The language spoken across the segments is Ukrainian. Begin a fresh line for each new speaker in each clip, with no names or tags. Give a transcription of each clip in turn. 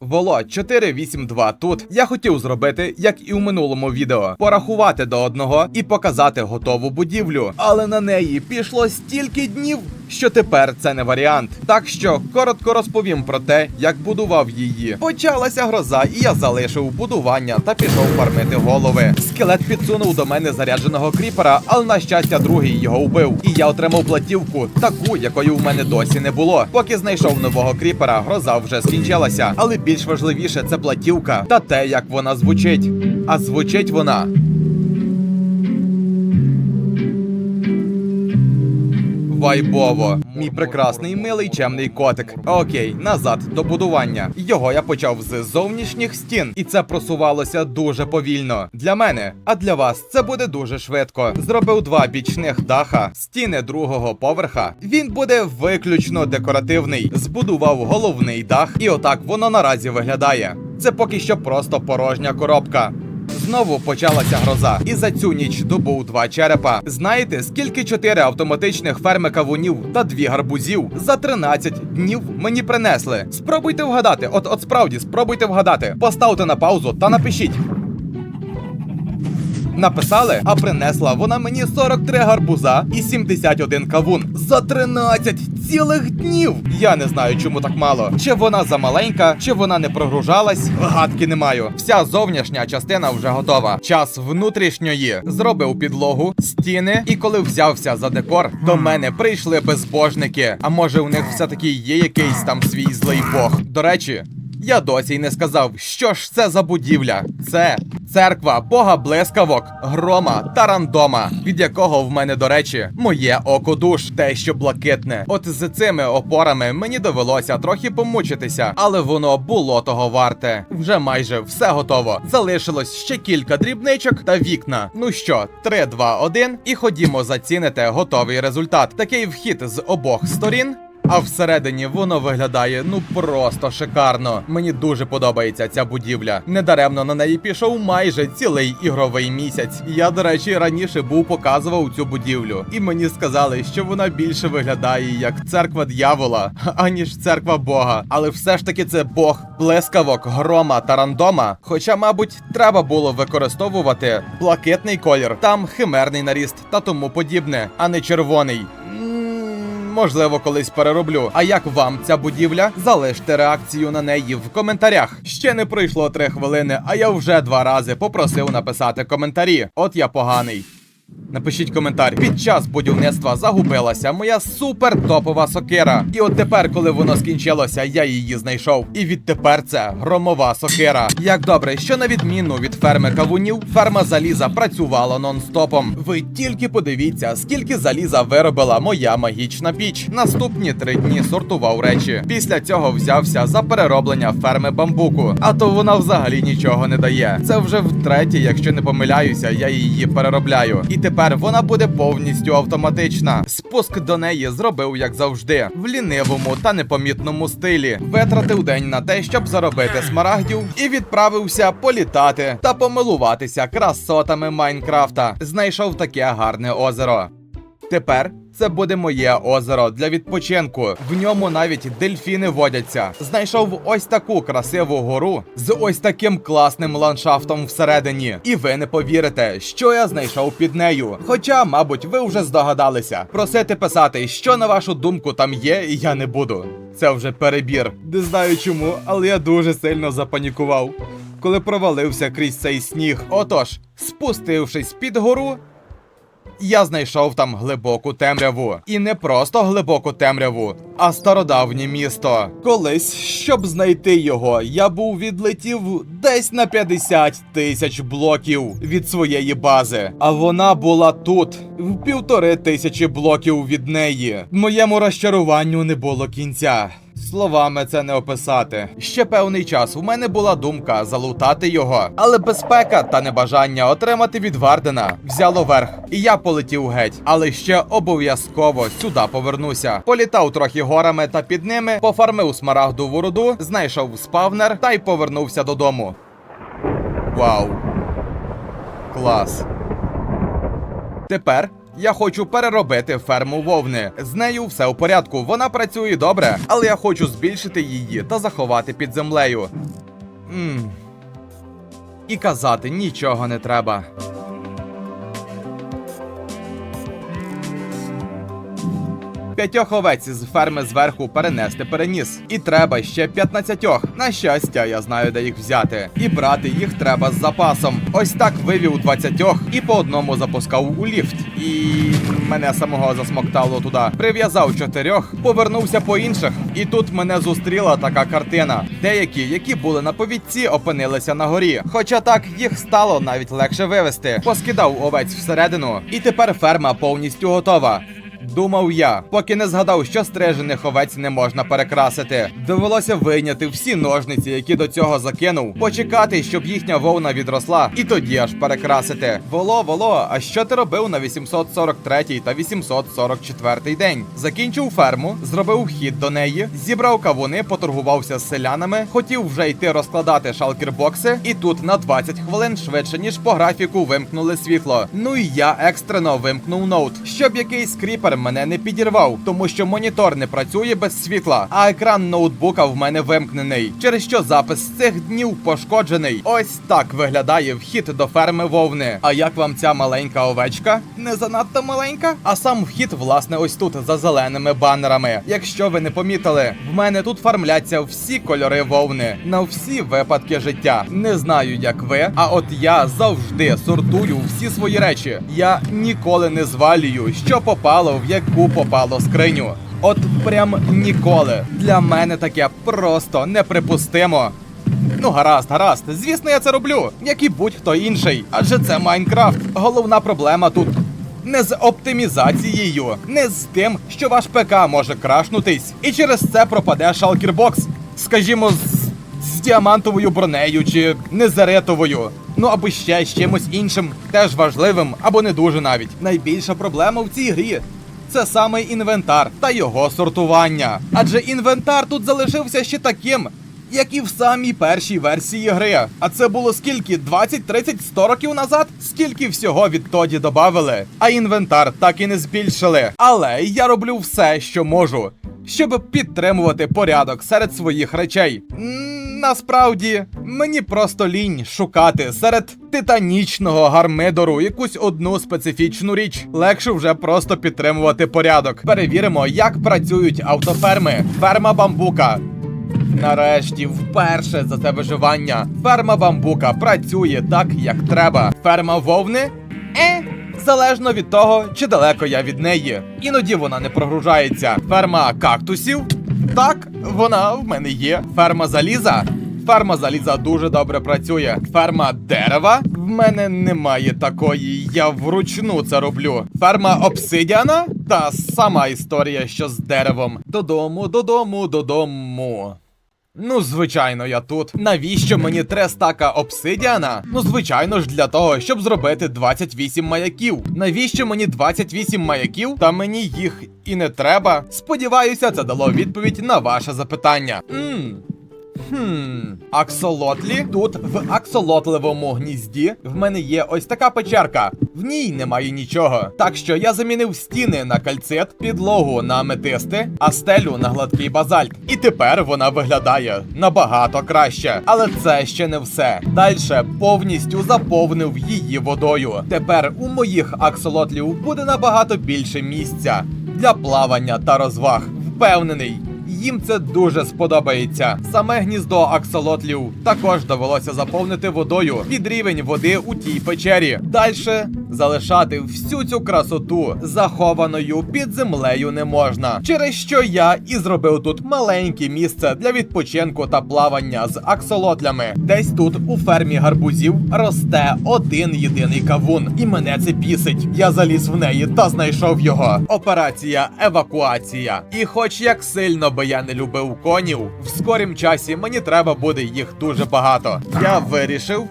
Володь 482 тут. Я хотів зробити, як і у минулому відео, порахувати до одного і показати готову будівлю. Але на неї пішло стільки днів, що тепер це не варіант. Так що коротко розповім про те, як будував її. Почалася гроза, і я залишив будування та пішов фармити голови. Скелет підсунув до мене зарядженого кріпера, але на щастя, другий його вбив. І я отримав платівку, таку, якої в мене досі не було. Поки знайшов нового кріпера, гроза вже скінчилася. Але більш важливіше це платівка та те, як вона звучить. А звучить вона. Вайбово, мій прекрасний милий чемний котик. Окей, назад до будування. Його я почав з зовнішніх стін, і це просувалося дуже повільно. Для мене, а для вас це буде дуже швидко. Зробив два бічних даха, стіни другого поверха. Він буде виключно декоративний. Збудував головний дах, і отак воно наразі виглядає. Це поки що просто порожня коробка. Знову почалася гроза, і за цю ніч добув два черепа. Знаєте, скільки чотири автоматичних ферми кавунів та дві гарбузів за 13 днів мені принесли? Спробуйте вгадати. От, от справді, спробуйте вгадати. Поставте на паузу та напишіть. Написали, а принесла вона мені 43 гарбуза і 71 кавун за 13 цілих днів. Я не знаю, чому так мало. Чи вона замаленька, чи вона не прогружалась. Гадки не маю. Вся зовнішня частина вже готова. Час внутрішньої зробив підлогу, стіни, і коли взявся за декор, до мене прийшли безбожники. А може, у них все таки є якийсь там свій злий бог. До речі. Я досі й не сказав, що ж це за будівля. Це церква бога блискавок, грома та рандома, від якого в мене, до речі, моє око душ, те, що блакитне. От з цими опорами мені довелося трохи помучитися, але воно було того варте. Вже майже все готово. Залишилось ще кілька дрібничок та вікна. Ну що, 3, 2, 1, і ходімо зацінити готовий результат. Такий вхід з обох сторін. А всередині воно виглядає ну просто шикарно. Мені дуже подобається ця будівля. Недаремно на неї пішов майже цілий ігровий місяць. Я, до речі, раніше був показував цю будівлю, і мені сказали, що вона більше виглядає як церква дьявола, аніж церква Бога. Але все ж таки це Бог блискавок, грома та рандома. Хоча, мабуть, треба було використовувати блакитний колір, там химерний наріст та тому подібне, а не червоний. Можливо, колись перероблю. А як вам ця будівля? Залиште реакцію на неї в коментарях. Ще не пройшло три хвилини, а я вже два рази попросив написати коментарі. От я поганий. Напишіть коментар. Під час будівництва загубилася моя супер топова сокира. І от тепер, коли воно скінчилося, я її знайшов. І відтепер це громова сокира. Як добре, що на відміну від ферми кавунів, ферма заліза працювала нон-стопом. Ви тільки подивіться, скільки заліза виробила моя магічна піч. Наступні три дні сортував речі. Після цього взявся за перероблення ферми бамбуку. А то вона взагалі нічого не дає. Це вже втретє, якщо не помиляюся, я її переробляю. І тепер вона буде повністю автоматична. Спуск до неї зробив як завжди, в лінивому та непомітному стилі. Витратив день на те, щоб заробити смарагдів, і відправився політати та помилуватися красотами Майнкрафта. Знайшов таке гарне озеро. Тепер це буде моє озеро для відпочинку. В ньому навіть дельфіни водяться. Знайшов ось таку красиву гору з ось таким класним ландшафтом всередині. І ви не повірите, що я знайшов під нею. Хоча, мабуть, ви вже здогадалися. Просити писати, що на вашу думку там є, я не буду. Це вже перебір. Не знаю чому, але я дуже сильно запанікував. Коли провалився крізь цей сніг. Отож, спустившись під гору, я знайшов там глибоку темряву. І не просто глибоку темряву, а стародавнє місто. Колись, щоб знайти його, я був відлетів десь на 50 тисяч блоків від своєї бази. А вона була тут, в півтори тисячі блоків від неї. Моєму розчаруванню не було кінця. Словами це не описати. Ще певний час у мене була думка залутати його, але безпека та небажання отримати від Вардена взяло верх, і я полетів геть. Але ще обов'язково сюди повернуся. Політав трохи горами та під ними, пофармив смарагдову руду, знайшов спавнер та й повернувся додому. Вау. Клас. Тепер Я хочу переробити ферму вовни. З нею все у порядку, вона працює добре, але я хочу збільшити її та заховати під землею. Ммм. І казати нічого не треба. П'ятьох овець з ферми зверху перенести переніс. І треба ще 15. На щастя, я знаю, де їх взяти. І брати їх треба з запасом. Ось так вивів 20 і по одному запускав у ліфт. І мене самого засмоктало туди. Прив'язав чотирьох, повернувся по інших. І тут мене зустріла така картина. Деякі, які були на повідці, опинилися на горі. Хоча так їх стало навіть легше вивести. Поскидав овець всередину, і тепер ферма повністю готова. Думав я, поки не згадав, що стрижених овець не можна перекрасити. Довелося вийняти всі ножниці, які до цього закинув, почекати, щоб їхня вовна відросла, і тоді аж перекрасити. Воло, воло, а що ти робив на 843 та 844 день? Закінчив ферму, зробив вхід до неї, зібрав кавуни, поторгувався з селянами, хотів вже йти розкладати шалкербокси, і тут на 20 хвилин швидше ніж по графіку вимкнули світло. Ну і я екстрено вимкнув ноут, щоб якийсь кріпер мене не підірвав, тому що монітор не працює без світла, а екран ноутбука в мене вимкнений, через що запис з цих днів пошкоджений. Ось так виглядає вхід до ферми вовни. А як вам ця маленька овечка? Не занадто маленька? А сам вхід, власне, ось тут за зеленими банерами. Якщо ви не помітили, в мене тут фармляться всі кольори вовни на всі випадки життя. Не знаю, як ви, а от я завжди сортую всі свої речі. Я ніколи не звалюю, що попало в яку попало скриню. От прям ніколи. Для мене таке просто неприпустимо. Ну, гаразд, гаразд. Звісно, я це роблю, як і будь-хто інший. Адже це Майнкрафт. Головна проблема тут. Не з оптимізацією, не з тим, що ваш ПК може крашнутись, і через це пропаде шалкербокс, скажімо, з, з діамантовою бронею чи незаретовою. Ну або ще з чимось іншим, теж важливим або не дуже навіть. Найбільша проблема в цій грі це саме інвентар та його сортування. Адже інвентар тут залишився ще таким, як і в самій першій версії гри. А це було скільки? 20, 30, 100 років назад? Скільки всього відтоді додавали? А інвентар так і не збільшили. Але я роблю все, що можу, щоб підтримувати порядок серед своїх речей. Насправді, мені просто лінь шукати серед титанічного гармидору якусь одну специфічну річ. Легше вже просто підтримувати порядок. Перевіримо, як працюють автоферми. Ферма бамбука. Нарешті, вперше за це виживання. Ферма бамбука працює так, як треба. Ферма вовни? Е, залежно від того, чи далеко я від неї. Іноді вона не прогружається. Ферма кактусів? Так, вона в мене є. Ферма заліза? Ферма заліза дуже добре працює. Ферма дерева? В мене немає такої, я вручну це роблю. Ферма обсидіана? Та сама історія, що з деревом. Додому, додому, додому. Ну, звичайно, я тут. Навіщо мені три стака обсидіана? Ну, звичайно ж, для того, щоб зробити 28 маяків. Навіщо мені 28 маяків? Та мені їх і не треба. Сподіваюся, це дало відповідь на ваше запитання. Ммм. Хм, аксолотлі. Тут в аксолотливому гнізді в мене є ось така печерка. В ній немає нічого. Так що я замінив стіни на кальцит, підлогу на аметисти, а стелю на гладкий базальт. І тепер вона виглядає набагато краще. Але це ще не все. Дальше повністю заповнив її водою. Тепер у моїх аксолотлів буде набагато більше місця для плавання та розваг. Впевнений. Їм це дуже сподобається. Саме гніздо аксолотлів також довелося заповнити водою під рівень води у тій печері. Дальше залишати всю цю красоту захованою під землею не можна. Через що я і зробив тут маленьке місце для відпочинку та плавання з аксолотлями. Десь тут у фермі гарбузів росте один єдиний кавун, і мене це бісить. Я заліз в неї та знайшов його. Операція евакуація. І хоч як сильно би я не любив конів, в скорім часі мені треба буде їх дуже багато. Я вирішив.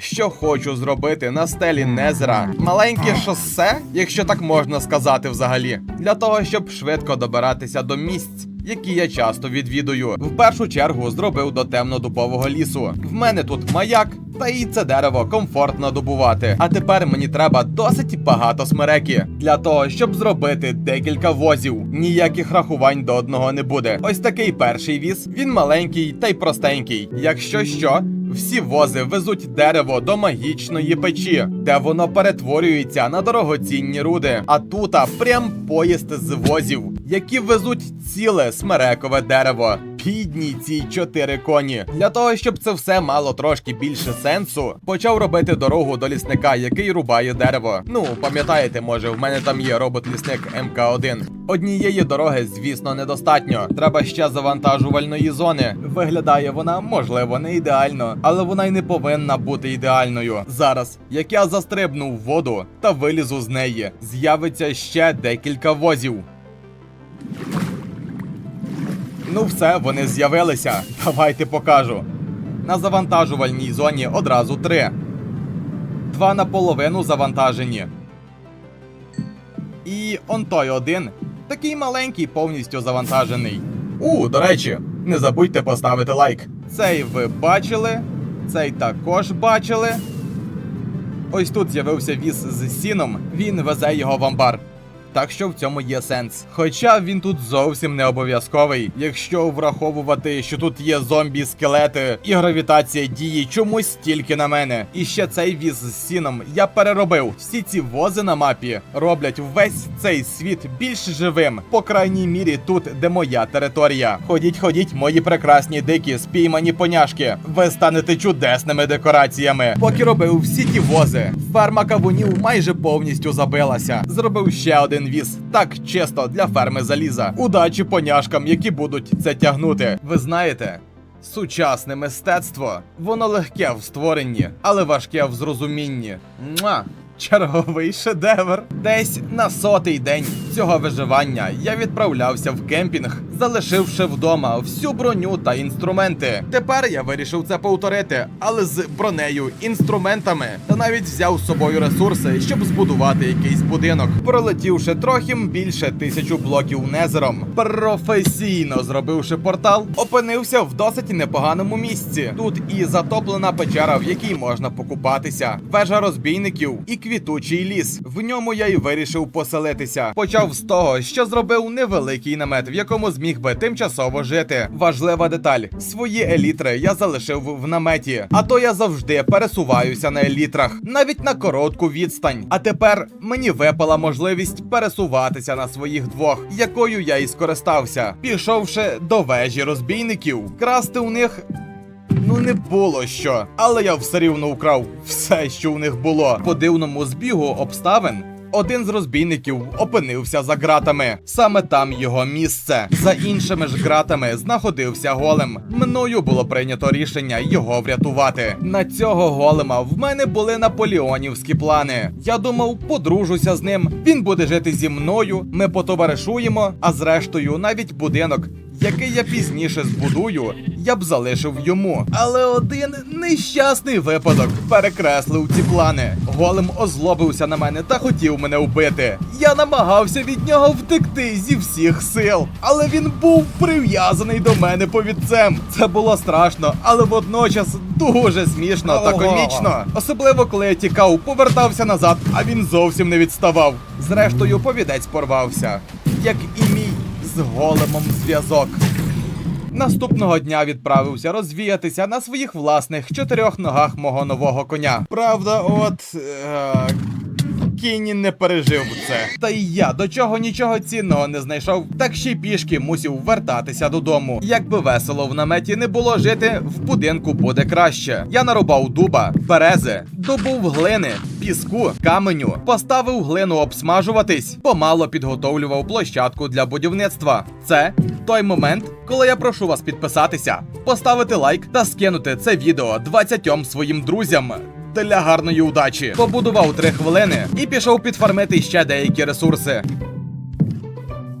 Що хочу зробити на стелі Незера? Маленьке шосе, якщо так можна сказати взагалі, для того, щоб швидко добиратися до місць, які я часто відвідую. В першу чергу зробив до темнодубового лісу. В мене тут маяк. Та і це дерево комфортно добувати. А тепер мені треба досить багато смереки для того, щоб зробити декілька возів. Ніяких рахувань до одного не буде. Ось такий перший віз. Він маленький та й простенький. Якщо що. Всі вози везуть дерево до магічної печі, де воно перетворюється на дорогоцінні руди. А тута прям поїзд з возів, які везуть ціле смерекове дерево. Бідні ці чотири коні. Для того, щоб це все мало трошки більше сенсу, почав робити дорогу до лісника, який рубає дерево. Ну, пам'ятаєте, може, в мене там є робот-лісник МК1. Однієї дороги, звісно, недостатньо. Треба ще завантажувальної зони. Виглядає вона, можливо, не ідеально, але вона й не повинна бути ідеальною. Зараз, як я застрибну в воду та вилізу з неї, з'явиться ще декілька возів. Ну все, вони з'явилися. Давайте покажу. На завантажувальній зоні одразу три. Два наполовину завантажені. І он той один. Такий маленький, повністю завантажений. У, до речі, не забудьте поставити лайк. Цей ви бачили. Цей також бачили. Ось тут з'явився віз з сіном, він везе його в амбар. Так що в цьому є сенс. Хоча він тут зовсім не обов'язковий, якщо враховувати, що тут є зомбі, скелети і гравітація дії чомусь тільки на мене. І ще цей віз з сіном я переробив. Всі ці вози на мапі роблять весь цей світ більш живим. По крайній мірі тут, де моя територія. Ходіть, ходіть, мої прекрасні дикі, спіймані поняшки. Ви станете чудесними декораціями. Поки робив всі ті вози, ферма кавунів майже повністю забилася. Зробив ще один віз. Так чисто для ферми заліза. Удачі поняшкам, які будуть це тягнути. Ви знаєте. Сучасне мистецтво, воно легке в створенні, але важке в зрозумінні. Муа! Черговий шедевр. Десь на сотий день цього виживання я відправлявся в кемпінг, залишивши вдома всю броню та інструменти. Тепер я вирішив це повторити, але з бронею, інструментами та навіть взяв з собою ресурси, щоб збудувати якийсь будинок, пролетівши трохи більше тисячу блоків незером. Професійно зробивши портал, опинився в досить непоганому місці. Тут і затоплена печера, в якій можна покупатися, вежа розбійників і квітучий ліс. В ньому я й вирішив поселитися. Почав з того, що зробив невеликий намет, в якому зміг би тимчасово жити. Важлива деталь: свої елітри я залишив в наметі, а то я завжди пересуваюся на елітрах, навіть на коротку відстань. А тепер мені випала можливість пересуватися на своїх двох, якою я і скористався, пішовши до вежі розбійників, красти у них Ну не було що, але я все рівно украв все, що у них було. По дивному збігу обставин. Один з розбійників опинився за ґратами. Саме там його місце. За іншими ж ґратами знаходився голем. Мною було прийнято рішення його врятувати. На цього голема в мене були наполеонівські плани. Я думав, подружуся з ним. Він буде жити зі мною. Ми потоваришуємо. А зрештою, навіть будинок, який я пізніше збудую, я б залишив йому. Але один нещасний випадок перекреслив ці плани. Голем озлобився на мене та хотів мене вбити. Я намагався від нього втекти зі всіх сил, але він був прив'язаний до мене повідцем. Це було страшно, але водночас дуже смішно та комічно. Особливо коли я тікав, повертався назад, а він зовсім не відставав. Зрештою, повідець порвався, як і мій з големом зв'язок. Наступного дня відправився розвіятися на своїх власних чотирьох ногах мого нового коня. Правда, от. Е- Кінні не пережив це. Та й я до чого нічого цінного не знайшов, так ще й пішки мусів вертатися додому. Якби весело в наметі не було жити, в будинку буде краще. Я нарубав дуба, берези, добув глини, піску, каменю, поставив глину обсмажуватись, помало підготовлював площадку для будівництва. Це той момент, коли я прошу вас підписатися, поставити лайк та скинути це відео 20 своїм друзям. Для гарної удачі побудував 3 хвилини і пішов підфармити ще деякі ресурси.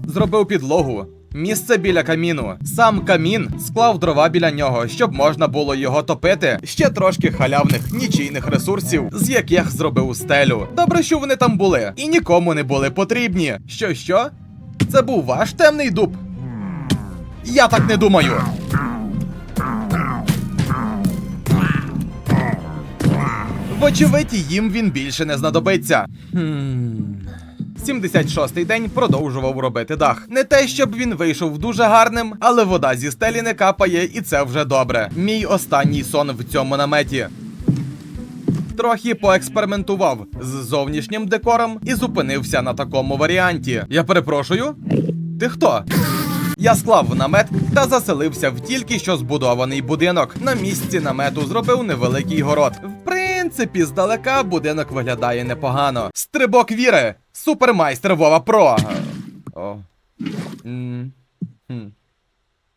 Зробив підлогу. Місце біля каміну. Сам камін склав дрова біля нього, щоб можна було його топити. Ще трошки халявних нічийних ресурсів, з яких зробив стелю. Добре, що вони там були, і нікому не були потрібні. Що що? Це був ваш темний дуб? Я так не думаю. Вочевидь, їм він більше не знадобиться. Хм. 76-й день продовжував робити дах. Не те, щоб він вийшов дуже гарним, але вода зі стелі не капає, і це вже добре. Мій останній сон в цьому наметі. Трохи поекспериментував з зовнішнім декором і зупинився на такому варіанті. Я перепрошую? Ти хто? Я склав намет та заселився в тільки що збудований будинок. На місці намету зробив невеликий город. В принципі, здалека будинок виглядає непогано. Стрибок віри! Супермайстер Вова Про. О. М. Хм.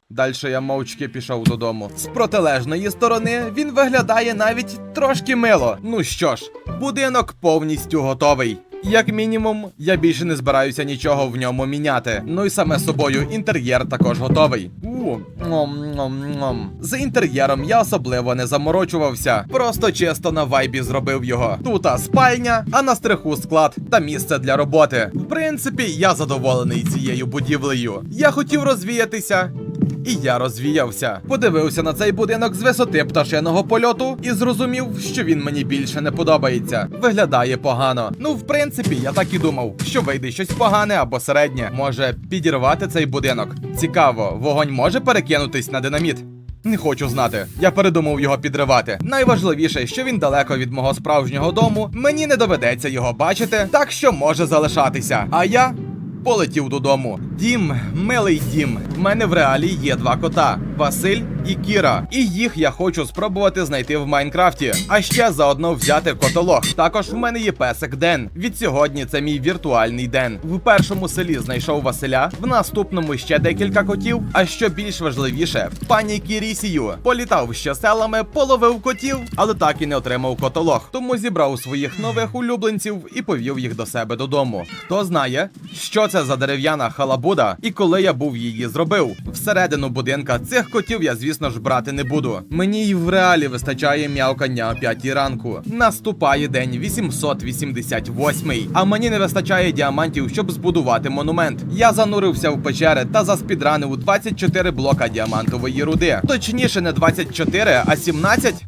Дальше я мовчки пішов додому. З протилежної сторони він виглядає навіть трошки мило. Ну що ж, будинок повністю готовий. Як мінімум, я більше не збираюся нічого в ньому міняти. Ну і саме собою інтер'єр також готовий. У. З інтер'єром я особливо не заморочувався. Просто чисто на вайбі зробив його. Тута спальня, а на стриху склад та місце для роботи. В принципі, я задоволений цією будівлею. Я хотів розвіятися. І я розвіявся. Подивився на цей будинок з висоти пташиного польоту і зрозумів, що він мені більше не подобається. Виглядає погано. Ну, в принципі, я так і думав, що вийде щось погане або середнє. Може підірвати цей будинок. Цікаво, вогонь може перекинутись на динаміт. Не хочу знати. Я передумав його підривати. Найважливіше, що він далеко від мого справжнього дому. Мені не доведеться його бачити, так що може залишатися. А я полетів додому. Дім, милий дім. В мене в реалі є два кота: Василь і Кіра. І їх я хочу спробувати знайти в Майнкрафті. А ще заодно взяти котолог. Також в мене є песик Ден. Від сьогодні це мій віртуальний Ден. В першому селі знайшов Василя, в наступному ще декілька котів. А що більш важливіше, пані Кірісію політав ще селами, половив котів, але так і не отримав котолог. Тому зібрав своїх нових улюбленців і повів їх до себе додому. Хто знає, що це за дерев'яна халабуда, і коли я був її зробив. Всередину будинка цих котів я, звісно ж, брати не буду. Мені й в реалі вистачає м'явкання о 5 ранку. Наступає день 888, а мені не вистачає діамантів, щоб збудувати монумент. Я занурився в печери та заспідранив 24 блока діамантової руди. Точніше, не 24, а 17.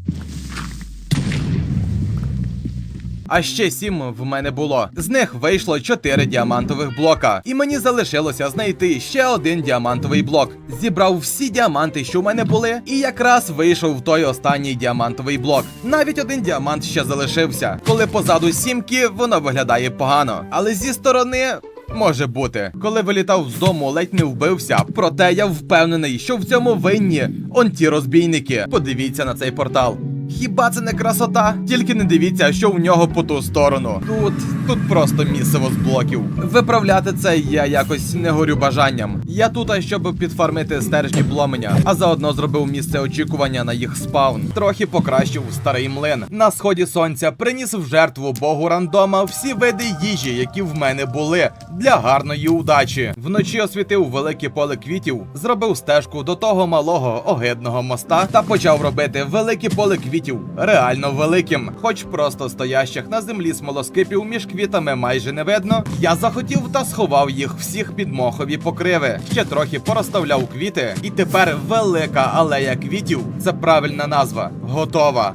А ще сім в мене було. З них вийшло 4 діамантових блока. І мені залишилося знайти ще один діамантовий блок. Зібрав всі діаманти, що в мене були, і якраз вийшов в той останній діамантовий блок. Навіть один діамант ще залишився. Коли позаду сімки, воно виглядає погано. Але зі сторони. Може бути, коли вилітав з дому, ледь не вбився. Проте я впевнений, що в цьому винні он ті розбійники. Подивіться на цей портал. Хіба це не красота? Тільки не дивіться, що в нього по ту сторону. Тут тут просто місиво з блоків. Виправляти це я якось не горю бажанням. Я тут, щоб підфармити стержні бломеня, а заодно зробив місце очікування на їх спаун. Трохи покращив старий млин. На сході сонця приніс в жертву богу рандома всі види їжі, які в мене були, для гарної удачі. Вночі освітив велике поле квітів, зробив стежку до того малого огидного моста та почав робити велике поле квітів реально великим. Хоч просто стоящих на землі смолоскипів між квітами майже не видно. Я захотів та сховав їх всіх під мохові покриви. Ще трохи порозставляв квіти, і тепер велика алея квітів. Це правильна назва. Готова.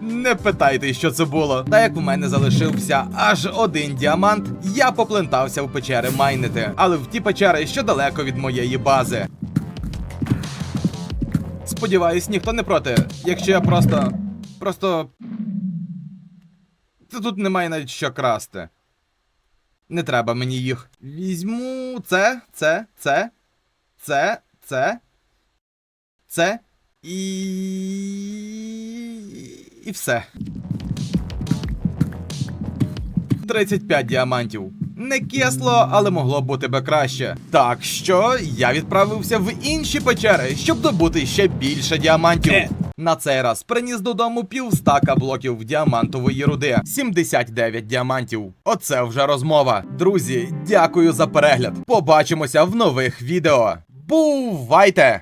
Не питайте, що це було. Та як в мене залишився аж один діамант, я поплентався в печери майнити. Але в ті печери, що далеко від моєї бази. Сподіваюсь, ніхто не проти, якщо я просто. просто. Тут немає навіть що красти. Не треба мені їх. Візьму це, це, це, це, це, це і. і все. 35 діамантів. Не кисло, але могло бути би краще. Так що я відправився в інші печери, щоб добути ще більше діамантів. На цей раз приніс додому півстака блоків діамантової руди. 79 діамантів. Оце вже розмова. Друзі, дякую за перегляд. Побачимося в нових відео. Бувайте!